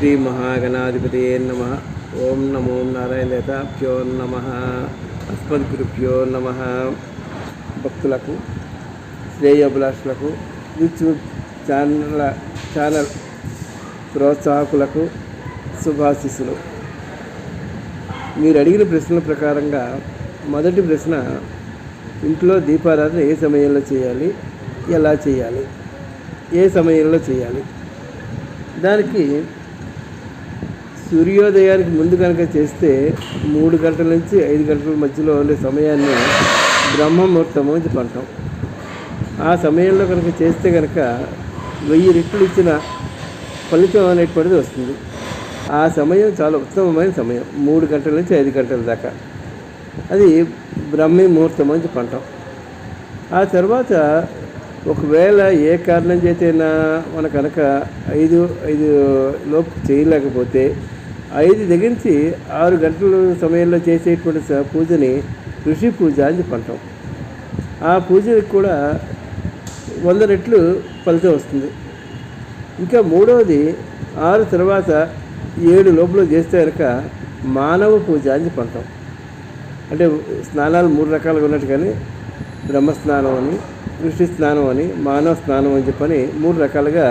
శ్రీ మహాగణాధిపతి నమ ఓం నమో నారాయణతాభ్యో నమ అస్మద్గురుభ్యో నమ భక్తులకు శ్రేయోభిలాషులకు యూట్యూబ్ ఛానల్ ఛానల్ ప్రోత్సాహకులకు శుభాశిస్సులు. మీరు అడిగిన ప్రశ్నల ప్రకారంగా మొదటి ప్రశ్న ఇంట్లో దీపారాధన ఏ సమయంలో చేయాలి? ఎలా చేయాలి? ఏ సమయంలో చేయాలి? దానికి సూర్యోదయానికి ముందు కనుక చేస్తే మూడు గంటల నుంచి ఐదు గంటల మధ్యలో ఉండే సమయాన్ని బ్రహ్మముహూర్తము అని చెప్పంటాం. ఆ సమయంలో కనుక చేస్తే కనుక వెయ్యి రెట్లు ఇచ్చిన ఫలితం అనేటువంటిది వస్తుంది. ఆ సమయం చాలా ఉత్తమమైన సమయం. మూడు గంటల నుంచి ఐదు గంటల దాకా. అది బ్రహ్మీ ముహూర్తం అని చెప్పంటాం. ఆ తర్వాత ఒకవేళ ఏ కారణం చేతైనా మన కనుక ఐదు ఐదు లోపు చేయలేకపోతే ఐదు దగ్గర నుంచి ఆరు గంటల సమయంలో చేసేటువంటి పూజని ఋషి పూజ అని చెప్పంటాం ఆ పూజకి కూడా వంద రెట్లు ఫలితం వస్తుంది. ఇంకా మూడవది ఆరు తర్వాత ఏడు లోపల చేస్తే కనుక మానవ పూజ అని చెప్పంటాం అంటే స్నానాలు మూడు రకాలుగా ఉన్నట్టు కానీ బ్రహ్మస్నానం అని ఋషి స్నానం అని మానవ స్నానం అని చెప్పని మూడు రకాలుగా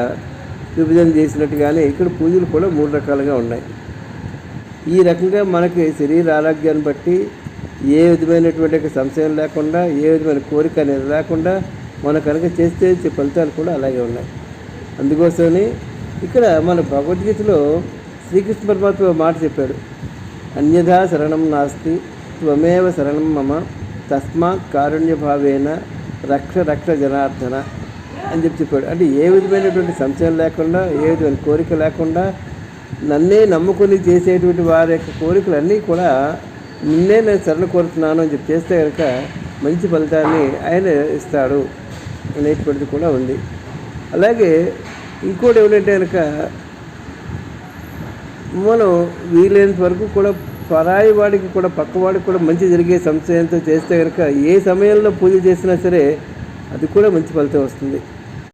విభజన చేసినట్టుగానే ఇక్కడ పూజలు కూడా మూడు రకాలుగా ఉన్నాయి. ఈ రకంగా మనకి శరీర ఆరోగ్యాన్ని బట్టి ఏ విధమైనటువంటి సంశయం లేకుండా ఏ విధమైన కోరిక అనేది లేకుండా మన కనుక చేస్తే వచ్చే ఫలితాలు కూడా అలాగే ఉన్నాయి. అందుకోసమని ఇక్కడ మన భగవద్గీతలో శ్రీకృష్ణ పరమాత్మ మాట చెప్పాడు. అన్యథా శరణం నాస్తి త్వమేవ శరణం మమ తస్మాత్ కారుణ్యభావేన రక్ష రక్ష జనార్దన అని చెప్పి చెప్పాడు. అంటే ఏ విధమైనటువంటి సంశయం లేకుండా ఏ విధమైన కోరిక లేకుండా నన్నే నమ్ముకొని చేసేటువంటి వారి యొక్క కోరికలన్నీ కూడా నిన్నే నేను సరళ కోరుతున్నాను అని చెప్పి చేస్తే కనుక మంచి ఫలితాన్ని ఆయన ఇస్తాడు అనేటువంటిది కూడా ఉంది. అలాగే ఇంకోటి ఏమిటంటే కనుక మనం వీలైనంత వరకు కూడా పరాయి వాడికి కూడా పక్కవాడికి కూడా మంచి జరిగే సంశయంతో చేస్తే కనుక ఏ సమయంలో పూజ చేసినా సరే అది కూడా మంచి ఫలితం వస్తుంది.